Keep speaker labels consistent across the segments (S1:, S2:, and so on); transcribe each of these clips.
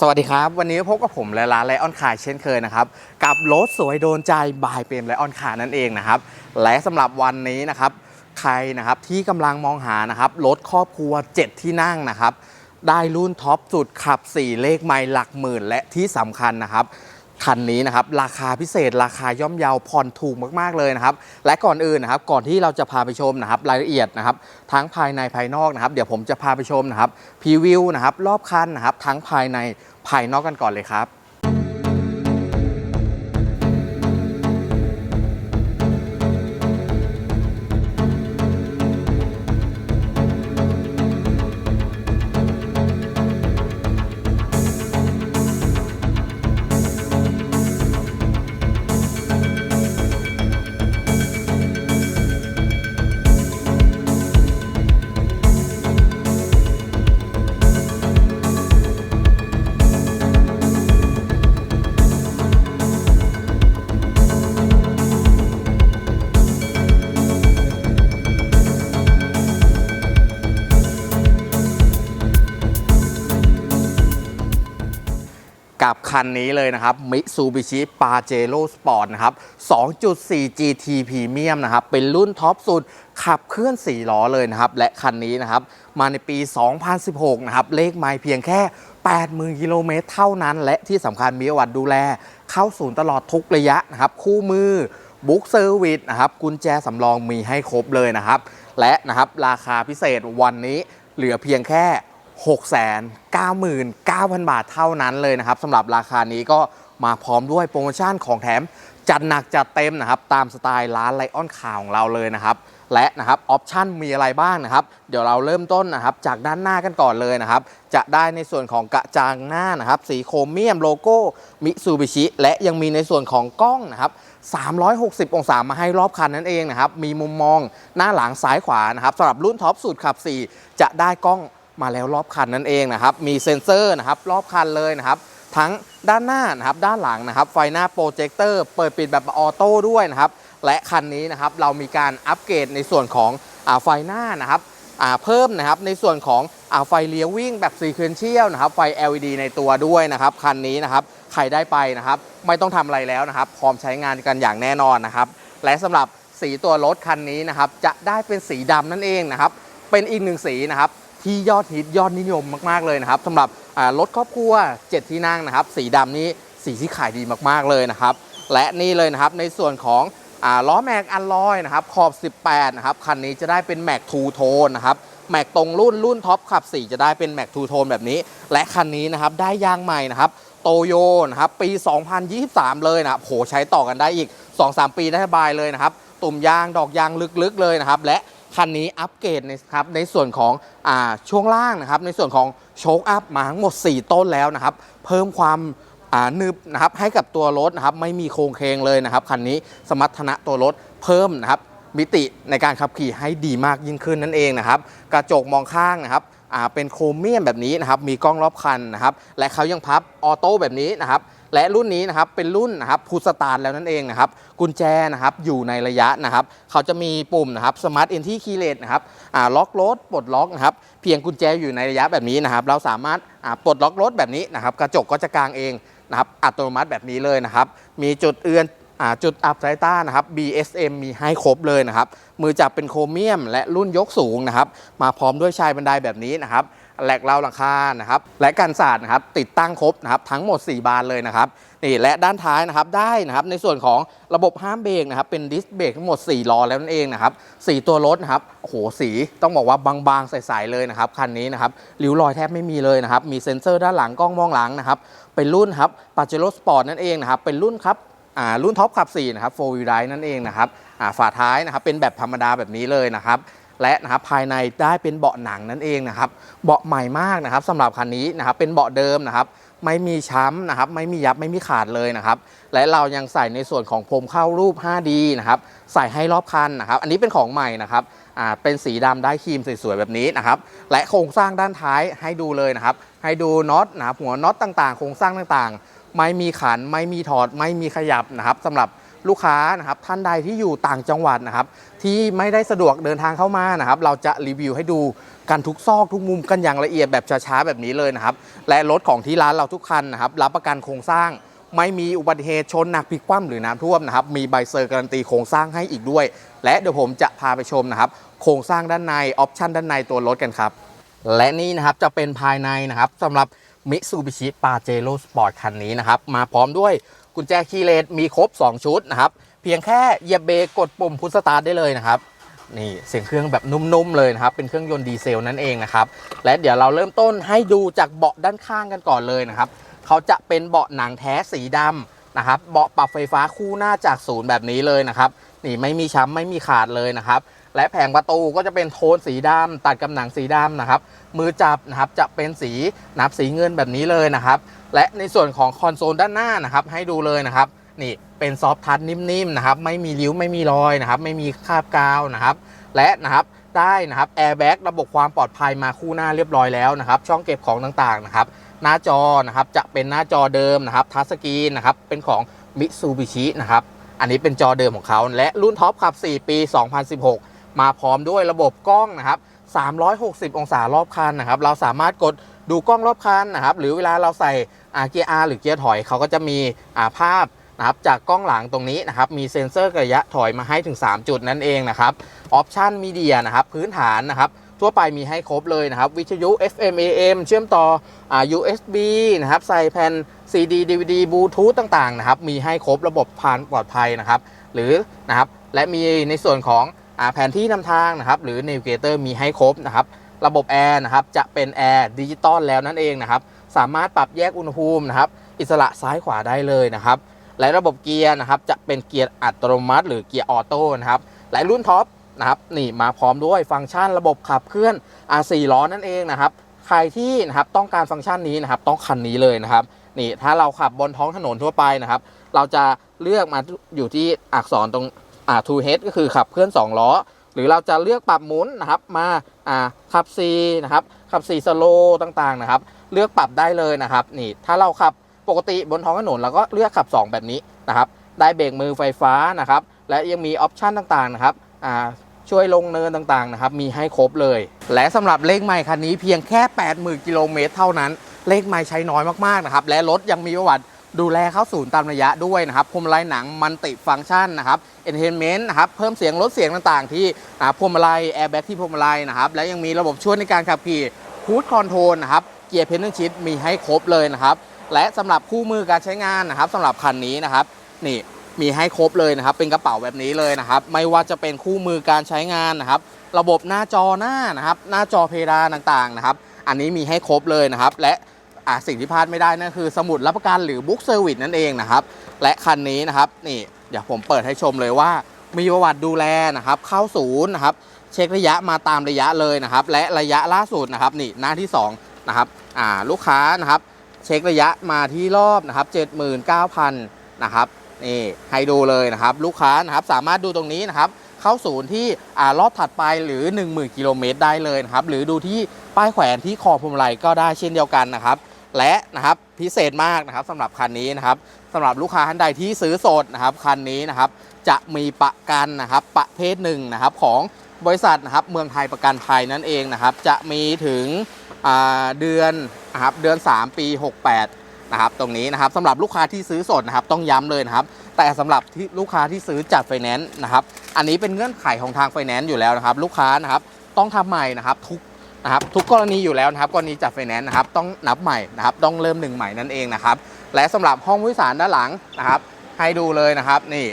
S1: สวัสดีครับ วันนี้พบกับผมและร้านไลออนคายเช่นเคยนะครับ กับรถสวยโดนใจบายเปรมไลออนคานั่นเองนะครับ และสำหรับวันนี้นะครับ ใครนะครับที่กำลังมองหานะครับรถครอบครัว 7 ที่นั่งนะครับ ได้รุ่นท็อปสุดขับ 4 เลขไมล์หลักหมื่น และที่สำคัญนะครับ คันนี้นะครับราคาพิเศษ ราคาย่อมเยาผ่อนถูกมากๆเลยนะครับและก่อนอื่นนะครับก่อนที่เราจะพาไปชมนะครับรายละเอียดนะครับทั้งภายในภายนอกนะครับ เดี๋ยวผมจะพาไปชมนะครับพรีวิวนะครับรอบคันนะครับทั้งภายในภายนอกกันก่อนเลยครับ กับคันนี้เลยนะครับ Mitsubishi Pajero Sport นะครับ 2.4 GT Premium นะครับ เป็นรุ่นท็อปสุดขับเคลื่อน 4 ล้อเลยนะครับ และคันนี้นะครับ มาในปี 2016 นะครับ เลขไมล์เพียงแค่ 80,000 กิโลเมตรเท่านั้น และที่สำคัญมีวัติดูแล เข้าศูนย์ตลอดทุกระยะนะครับ คู่มือบุ๊กเซอร์วิสนะครับ กุญแจสำรองมีให้ครบเลยนะครับ และนะครับราคาพิเศษวันนี้เหลือเพียงแค่ 699,000 บาทเท่านั้นเลยนะครับสำหรับราคานี้ก็มาพร้อมด้วยโปรโมชั่นของแถมจัดหนักจัดเต็มนะครับ ตามสไตล์ร้านไลออนข่าวของเราเลยนะครับ และนะครับออปชั่นมีอะไรบ้างนะครับ เดี๋ยวเราเริ่มต้นนะครับจากด้านหน้ากันก่อนเลยนะครับ จะได้ในส่วนของกระจังหน้านะครับ สีโครเมียมโลโก้มิซูบิชิและยังมีในส่วนของกล้องนะครับ360 องศามาให้รอบคันนั่นเองนะครับ มีมุมมองหน้าหลังซ้ายขวานะครับสำหรับรุ่นท็อปสุดขับ 4 จะได้กล้อง มาแล้วรอบคันนั่นเองนะครับมีเซ็นเซอร์นะครับรอบคันเลยนะครับทั้งด้านหน้านะครับด้านหลังนะครับไฟหน้าโปรเจคเตอร์เปิดปิดแบบออโต้ด้วยนะครับและคันนี้นะครับเรามีการอัปเกรดในส่วนของอไฟหน้านะครับเพิ่มนะครับในส่วนของอไฟเลี้ยววิ่งแบบซีเควนเชียลนะครับไฟ LED ในตัวด้วยนะครับคันนี้นะครับใครได้ไปนะครับไม่ต้องทำอะไรแล้วนะครับพร้อมใช้งานกันอย่างแน่นอนนะครับและสำหรับสีตัวรถคันนี้นะครับจะได้เป็นสีดำนั่นเองนะครับเป็นอีกหนึ่งสีนะครับ ที่ยอดฮิตยอดนิยมมากๆเลยนะครับสำหรับรถครอบครัว 7 ที่นั่งนะครับ สีดำนี้สีที่ขายดีมากๆเลยนะครับ และนี่เลยนะครับในส่วนของอล้อแม็กอัลลอยนะครับขอบ 18 นะครับ คันนี้จะได้เป็นแม็กทูโทนนะครับแม็กตรงรุ่นรุ่นท็อปขับ 4 จะได้เป็นแม็กทูโทนแบบนี้ และคันนี้นะครับได้ยางใหม่นะครับโตโยนะครับปี 2023 เลยนะครับโหใช้ต่อกันได้อีก 2-3 ปีได้สบายเลยนะครับ ตุ่มยางดอกยางลึกๆเลยนะครับ และ คันนี้อัปเกรดนะครับในส่วนของอช่วงล่างนะครับ ในส่วนของโชคอัพมาทั้งหมด 4 ต้นแล้วนะครับ เพิ่มความอ่นึบนะครับให้กับตัวรถนะครับไม่มีโครงเคงเลยนะครับคันนี้สมรรถนะตัวรถเพิ่มนะครับมิติในการขับขี่ให้ดีมากยิ่งขึ้นนั่นเองนะครับ กระจกมองข้างนะครับ เป็นโครเมียมแบบนี้นะครับมีกล้องรอบคันนะครับและเขายังพับออโต้แบบนี้นะครับและรุ่นนี้นะครับเป็นรุ่นนะครับพุสตาร์แล้วนั่นเองนะครับกุญแจนะครับอยู่ในระยะนะครับเขาจะมีปุ่มนะครับสมาร์ทเอนที่คีเลตนะครับล็อกรถปลดล็อกนะครับเพียงกุญแจอยู่ในระยะแบบนี้นะครับเราสามารถปลดล็อกรถแบบนี้นะครับกระจกก็จะกางเองนะครับอัตโนมัติแบบนี้เลยนะครับมีจุดเอือน จุดอับสายตานะครับ BSM มีให้ครบเลยนะครับ มือจับเป็นโครเมียม และรุ่นยกสูงนะครับ มาพร้อมด้วยชายบันไดแบบนี้นะครับแหลกราวหลังคานะครับ และกันศาสตร์นะครับ ติดตั้งครบนะครับ ทั้งหมด 4 บานเลยนะครับนี่และด้านท้ายนะครับได้นะครับในส่วนของระบบห้ามเบรกนะครับ เป็นดิสเบรกทั้งหมด 4 ล้อแล้วนั่นเองนะครับสีตัวรถนะครับโอ้โหสีต้องบอกว่าบางๆใสๆเลยนะครับคันนี้นะครับริ้วรอยแทบไม่มีเลยนะครับ มีเซ็นเซอร์ด้านหลังกล้องมองหลังนะครับเป็นรุ่นครับปาเจโร่สปอร์ตนั่นเองนะครับเป็นรุ่นครับ รุ่นท็อปขับ4นะครับ4 wheel drive นั่นเองนะครับฝาท้ายนะครับเป็นแบบธรรมดาแบบนี้เลยนะครับและนะครับภายในได้เป็นเบาะหนังนั่นเองนะครับเบาะใหม่มากนะครับสำหรับคันนี้นะครับเป็นเบาะเดิมนะครับไม่มีช้ำนะครับไม่มียับไม่มีขาดเลยนะครับและเรายังใส่ในส่วนของพรมเข้ารูป 5D นะครับใส่ให้รอบคันนะครับอันนี้เป็นของใหม่นะครับอ่าเป็นสีดำได้ครีมสวยๆแบบนี้นะครับและโครงสร้างด้านท้ายให้ดูเลยนะครับให้ดูน็อตนะครับหัวน็อตต่างๆ โครงสร้างต่างๆ ไม่มีขัน ไม่มีถอด ไม่มีขยับนะครับสำหรับลูกค้านะครับท่านใดที่อยู่ต่างจังหวัดนะครับ ที่ไม่ได้สะดวกเดินทางเข้ามานะครับ เราจะรีวิวให้ดูกันทุกซอกทุกมุมกันอย่างละเอียดแบบช้าๆแบบนี้เลยนะครับ และรถของที่ร้านเราทุกคันนะครับ รับประกันโครงสร้าง ไม่มีอุบัติเหตุชนหนักพลิกคว่ำหรือน้ำท่วมนะครับ มีใบเซอร์การันตีโครงสร้างให้อีกด้วย และเดี๋ยวผมจะพาไปชมนะครับ โครงสร้างด้านในออปชันด้านในตัวรถกันครับ และนี่นะครับจะเป็นภายในนะครับสำหรับ Mitsubishi Pajero Sport คันนี้นะครับ มาพร้อมด้วยกุญแจคีย์เลสมีครบ 2 ชุดนะครับ เพียงแค่เหยียบเบรกกดปุ่มพุชสตาร์ทได้เลยนะครับ นี่เสียงเครื่องแบบนุ่มๆเลยนะครับ เป็นเครื่องยนต์ดีเซลนั่นเองนะครับ และเดี๋ยวเราเริ่มต้นให้ดูจากเบาะด้านข้างกันก่อนเลยนะครับ เขาจะเป็นเบาะหนังแท้สีดำนะครับ เบาะปรับไฟฟ้าคู่หน้าจากศูนย์แบบนี้เลยนะครับ นี่ไม่มีช้ำไม่มีขาดเลยนะครับ และแผงประตูก็จะเป็นโทนสีดำตัดกับหนังสีดำนะครับ มือจับนะครับจะเป็นสีนับสีเงินแบบนี้เลยนะครับ และในส่วนของคอนโซลด้านหน้านะครับ ให้ดูเลยนะครับ นี่เป็นซอฟทัชนิ่มๆนะครับ ไม่มีริ้วไม่มีรอยนะครับ ไม่มีคราบกาวนะครับ และนะครับได้นะครับแอร์แบ็กระบบความปลอดภัยมาคู่หน้าเรียบร้อยแล้วนะครับ ช่องเก็บของต่างๆนะครับ หน้าจอนะครับจะเป็นหน้าจอเดิมนะครับทัชสกรีนนะครับเป็นของ Mitsubishi นะครับ อันนี้เป็นจอเดิมของเขาและรุ่นท็อปขับ 4 ปี 2016 มาพร้อมด้วยระบบกล้องนะครับ 360 องศารอบคันนะครับ เราสามารถกดดูกล้องรอบคันนะครับ หรือเวลาเราใส่อาเกียร์ R หรือเกียร์ถอยเขาก็จะมีาภาพนะครับจากกล้องหลังตรงนี้นะครับ มีเซ็นเซอร์ระยะถอยมาให้ถึง 3 จุดนั่นเองนะครับ ออปชันมีเดียนะครับ พื้นฐานนะครับ ทั่วไปมีให้ครบเลยนะครับ วิทยุ FM AM เชื่อมต่ออ USB นะครับ ใส่แผ่น CD DVD บลูทูธต่าง ๆ นะครับ มีให้ครบระบบผ่านปลอดภัยนะครับ หรือนะครับ และมีในส่วนของ แผนที่นำทางนะครับหรือ Navigator มีให้ครบนะครับระบบแอร์นะครับจะเป็นแอร์ดิจิตอลแล้วนั่นเองนะครับสามารถปรับแยกอุณหภูมินะครับอิสระซ้ายขวาได้เลยนะครับและระบบเกียร์นะครับจะเป็นเกียร์อัตโนมัติ หรือเกียร์ออโต้นะครับและรุ่นท็อปนะครับนี่มาพร้อมด้วยฟังก์ชันระบบขับเคลื่อนอาสี่ล้อนั่นเองนะครับใครที่นะครับต้องการฟังก์ชันนี้นะครับต้องคันนี้เลยนะครับนี่ถ้าเราขับบนท้องถนนทั่วไปนะครับ เราจะเลือกมาอยู่ที่อักษรตรง อ่า two head ก็คือขับเคลื่อน 2 ล้อ หรือเราจะเลือกปรับหมุนนะครับมาอ่าขับ C นะครับขับ C สโลต่างๆนะครับ เลือกปรับได้เลยนะครับนี่ถ้าเราขับปกติบนท้องถนนเราก็เลือกขับ 2 แบบนี้นะครับ ได้เบรกมือไฟฟ้านะครับ และยังมีออปชันต่างๆนะครับอ่าช่วยลงเนินต่างๆนะครับ มีให้ครบเลย และสำหรับเลขใหม่คันนี้เพียงแค่ 80,000กิโลเมตรเท่านั้น เลขไม้ใช้น้อยมากๆนะครับ และรถยังมีประวัติ ดูแลเข้าศูนย์ตามระยะด้วยนะครับพวงมาลัยหนังมันติฟังก์ชันนะครับเอนเทนเมนต์นะครับเพิ่มเสียงลดเสียงต่างๆ ที่พวงมาลัยแอร์แบ็กที่พวงมาลัยนะครับและยังมีระบบช่วยในการขับขี่คูดคอนโทรลนะครับเกียร์เพนเนอร์ชิ t มีให้ครบเลยนะครับและสำหรับคู่มือการใช้งานนะครับสำหรับคันนี้นะครับนี่มีให้ครบเลยนะครับ เป็นกระเป๋าแบบนี้เลยนะครับ ไม่ว่าจะเป็นคู่มือการใช้งานนะครับ ระบบหน้าจอหน้านะครับ หน้าจอเพดานต่างๆนะครับ อันนี้มีให้ครบเลยนะครับ และ อะสิ่งที่พลาดไม่ได้นั่นคือสมุดรับประกันหรือบุ๊กเซอร์วิสนั่นเองนะครับ และคันนี้นะครับนี่เดี๋ยวผมเปิดให้ชมเลยว่า มีประวัติดูแลนะครับ เข้าศูนย์นะครับเช็คระยะมาตามระยะเลยนะครับ และระยะล่าสุดนะครับนี่หน้าที่สองนะครับอ่าลูกค้านะครับ เช็คระยะมาที่รอบนะครับ79,000นะครับนี่ให้ดูเลยนะครับ ลูกค้านะครับสามารถดูตรงนี้นะครับ เข้าศูนย์ที่อ่ารอบถัดไปหรือ 10,000กิโลเมตรได้เลยนะครับ หรือดูที่ป้ายแขวนที่คอพวงมาลัยก็ได้เช่นเดียวกันนะครับ และนะครับพิเศษมากนะครับสำหรับคันนี้นะครับสำหรับลูกค้าท่านใดที่ซื้อสดนะครับคันนี้นะครับจะมีประกันนะครับประเภทหนึ่งนะครับของบริษัทนะครับเมืองไทยประกันภัยนั่นเองนะครับจะมีถึงเดือนนะครับเดือน 3 ปี 68นะครับตรงนี้นะครับสำหรับลูกค้าที่ซื้อสดนะครับต้องย้ำเลยนะครับแต่สำหรับที่ลูกค้าที่ซื้อจัดไฟแนนซ์นะครับอันนี้เป็นเงื่อนไขของทางไฟแนนซ์อยู่แล้วนะครับลูกค้านะครับต้องทำใหม่นะครับทุก นะครับทุกกรณีอยู่แล้วนะครับกรณีจัดไฟแนนซ์นะครับต้องนับใหม่นะครับต้องเริ่มหนึ่งใหม่นั่นเองนะครับและสำหรับห้องผู้โดยสารด้านหลังนะครับให้ดูเลยนะครับนี่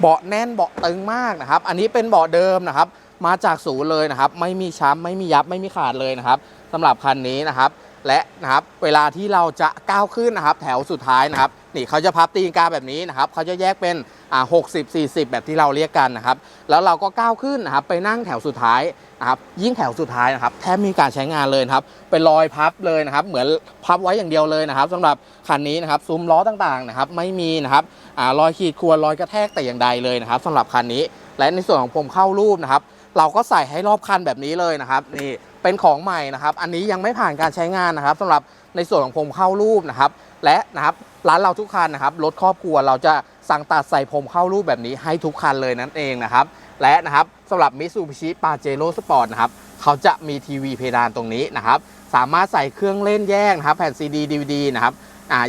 S1: เบาะแน่นเบาะตึงมากนะครับ อันนี้เป็นเบาะเดิมนะครับ มาจากศูนย์เลยนะครับ ไม่มีช้ำไม่มียับไม่มีขาดเลยนะครับสำหรับคันนี้นะครับ และนะครับเวลาที่เราจะก้าวขึ้นนะครับ แถวสุดท้ายนะครับนี่เขาจะพับตีนกาแบบนี้นะครับเขาจะแยกเป็นอ่า60 40แบบที่เราเรียกกันนะครับ แล้วเราก็ก้าวขึ้นนะครับไปนั่งแถวสุดท้ายนะครับยิ่งแถวสุดท้ายนะครับแทบไมมีการใช้งานเลยครับเป็นรอยพับเลยนะครับ เหมือนพับไว้อย่างเดียวเลยนะครับสำหรับคันนี้นะครับซุ้มล้อต่างๆนะครับ ไม่มีนะครับอ่ารอยขีดข่วนรอยกระแทกแต่อย่างใดเลยนะครับสำหรับคันนี้ และในส่วนของผมเข้ารูปนะครับ เราก็ใส่ให้รอบคันแบบนี้เลยนะครับนี่ เป็นของใหม่นะครับ อันนี้ยังไม่ผ่านการใช้งานนะครับสำหรับในส่วนของผมเข้ารูปนะครับ และนะครับร้านเราทุกคันนะครับรถครอบครัวเราจะสั่งตัดใส่ผมเข้ารูปแบบนี้ให้ทุกคันเลยนั่นเองนะครับ และนะครับสำหรับ Mitsubishi Pajero Sport นะครับเขาจะมีทีวีเพดานตรงนี้นะครับ สามารถใส่เครื่องเล่นแยกนะครับ แผ่นซีดีดีวดีนะครับ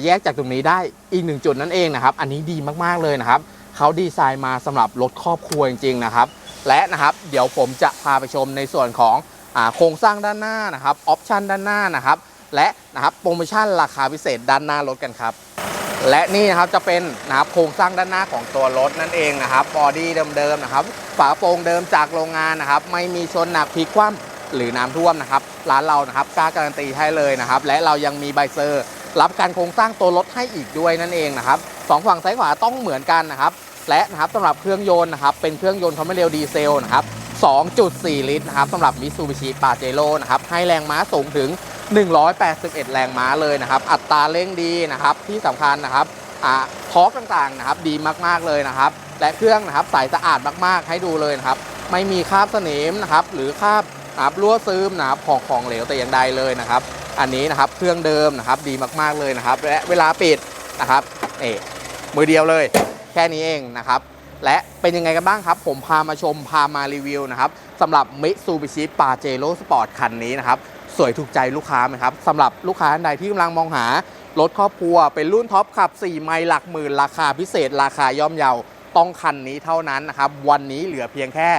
S1: แยกจากตรงนี้ได้อีกหนึ่งจุดนั่นเองนะครับ อันนี้ดีมากๆเลยนะครับเขาดีไซน์มาสำหรับรถครอบครัวจริงๆนะครับ และนะครับเดี๋ยวผมจะพาไปชมในส่วนของ โครงสร้างด้านหน้านะครับออปชันด้านหน้านะครับ และนะครับโปรโมชั่นราคาพิเศษด้านหน้ารถกันครับ และนี่นะครับจะเป็นนะครับโครงสร้างด้านหน้าของตัวรถนั่นเองนะครับบอดี้เดิมๆนะครับฝาโปร่งเดิมจากโรงงานนะครับ ไม่มีชนหนักพลิกคว่ำหรือน้ำท่วมนะครับ ร้านเรานะครับกล้าการันตีให้เลยนะครับ และเรายังมีใบเซอร์ รับการโครงสร้างตัวรถให้อีกด้วยนั่นเองนะครับสองฝั่งซ้ายขวาต้องเหมือนกันนะครับและนะครับสำหรับเครื่องยนต์นะครับเป็นเครื่องยนต์คอมเมเรลดีเซลนะครับ 2.4 ลิตรนะครับสำหรับ Mitsubishi Pajero นะครับให้แรงม้าสูงถึง 181 แรงม้าเลยนะครับ อัตราเร่งดีนะครับที่สำคัญนะครับอ่าทอร์กต่างๆนะครับดีมากๆเลยนะครับ และเครื่องนะครับใสสะอาดมากๆให้ดูเลยนะครับ ไม่มีคราบสนิมนะครับหรือคราบนะครับรั่วซึมนะครับของของเหลวแต่อย่างใดเลยนะครับ อันนี้นะครับเครื่องเดิมนะครับดีมากๆเลยนะครับ และเวลาปิดนะครับนี่มือเดียวเลย แค่นี้เองนะครับ และเป็นยังไงกันบ้างครับ ผมพามาชมพามารีวิวนะครับสำหรับ Mitsubishi Pajero Sport คันนี้นะครับ สวยถูกใจลูกค้าไหมครับสำหรับลูกค้าท่านใดที่กำลังมองหารถครอบครัว เป็นรุ่นท็อปขับ 4 ไมล์หลักหมื่น ราคาพิเศษ ราคาย่อมเยาต้องคันนี้เท่านั้นนะครับ วันนี้เหลือเพียงแค่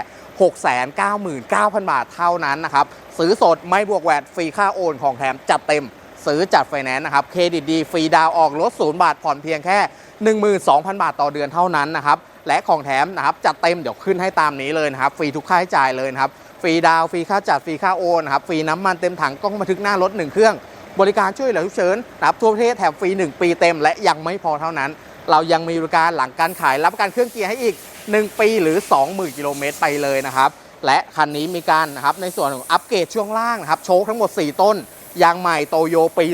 S1: 699,000 บาทเท่านั้นนะครับ ซื้อสดไม่บวกแวดฟรีค่าโอนของแถมจัดเต็มซื้อจัดไฟแนนซ์นะครับเครดิตดีฟรีดาวออกรถศูนย์บาทผ่อนเพียงแค่ 12,000 บาทต่อเดือนเท่านั้นนะครับ และของแถมนะครับจัดเต็มเดี๋ยวขึ้นให้ตามนี้เลยนะครับฟรีทุกค่าใช้จ่ายเลยนะครับฟรีดาวฟรีค่าจัดฟรีค่าโอนนะครับฟรีน้ำมันเต็มถังกล้องบันทึกหน้ารถ1เครื่อง บริการช่วยเหลือฉุกเฉินนะครับทั่วประเทศแถมฟรี 1 ปีเต็ม และยังไม่พอเท่านั้น เรายังมีบริการหลังการขายรับประกันเครื่องเกียร์ให้อีก 1 ปีหรือ 20,000กิโลเมตรไปเลยนะครับและคันนี้มีการนะครับในส่วนของอัปเกรดช่วงล่างนะครับโชคทั้งหมด 4 ต้นยางใหม่โตโยปี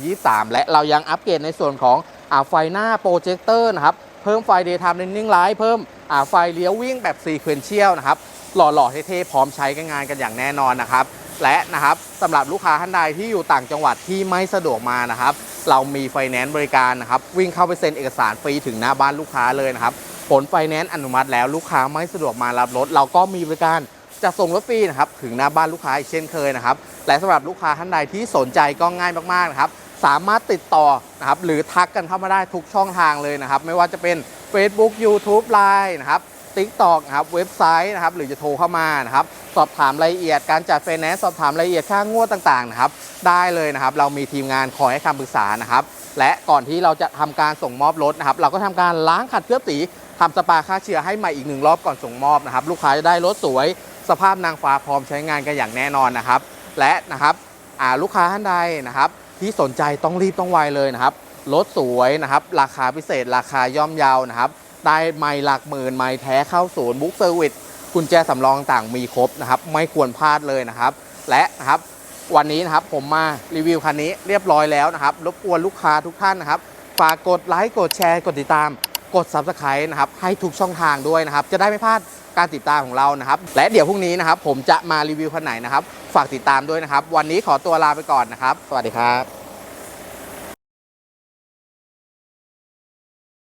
S1: 2023 และเรายังอัปเกรดในส่วนของอ่าไฟหน้าโปรเจคเตอร์นะครับ เพิ่มไฟ Daytime Running Light เพิ่มไฟเลี้ยววิ่งแบบ Sequential นะครับหล่อๆเท่ๆพร้อมใช้กันงานกันอย่างแน่นอนนะครับ และนะครับสำหรับลูกค้าท่านใดที่อยู่ต่างจังหวัดที่ไม่สะดวกมานะครับ เรามีไฟแนนซ์บริการนะครับ วิ่งเข้าไปเซ็นเอกสารฟรีถึงหน้าบ้านลูกค้าเลยนะครับ ผลไฟแนนซ์อนุมัติแล้วลูกค้าไม่สะดวกมารับรถ เราก็มีบริการจะส่งรถฟรีนะครับถึงหน้าบ้านลูกค้าอีกเช่นเคยนะครับและสำหรับลูกค้าท่านใดที่สนใจก็ง่ายมากๆนะครับ สามารถติดต่อนะครับหรือทักกันเข้ามาได้ทุกช่องทางเลยนะครับ ไม่ว่าจะเป็น Facebook YouTube Line นะครับ TikTok นะครับเว็บไซต์นะครับหรือจะโทรเข้ามานะครับสอบถามรายละเอียดการจัดไฟแนนซ์สอบถามรายละเอียดค่างวดต่างๆนะครับได้เลยนะครับ เรามีทีมงานคอยให้คำปรึกษานะครับ และก่อนที่เราจะทำการส่งมอบรถนะครับ เราก็ทำการล้างขัดเคลือบสีทำสปาฆ่าเชื้อให้ใหม่อีกหนึ่งรอบก่อนส่งมอบนะครับ ลูกค้าจะได้รถสวย สภาพนางฟ้าพร้อมใช้งานกันอย่างแน่นอนนะครับ และนะครับลูกค้าท่านใดนะครับ ที่สนใจต้องรีบต้องไวเลยนะครับรถสวยนะครับ ราคาพิเศษ ราคาย่อมเยาวนะครับได้ไม่หลักหมื่นไม่แท้เข้าศูนย์บุ๊กเซอร์วิสกุญแจสำรองต่างมีครบนะครับ ไม่ควรพลาดเลยนะครับ และนะครับวันนี้นะครับผมมารีวิวคันนี้เรียบร้อยแล้วนะครับ รบกวนลูกค้าทุกท่านนะครับ ฝากกดไลค์กดแชร์ กดติดตาม กด Subscribe นะครับ ให้ทุกช่องทางด้วยนะครับ จะได้ไม่พลาดการติดตามของเรานะครับ และเดี๋ยวพรุ่งนี้นะครับ ผมจะมารีวิวคันไหนนะครับ ฝากติดตามด้วยนะครับ วันนี้ขอตัวลาไปก่อนนะครับ สวัสดีครับ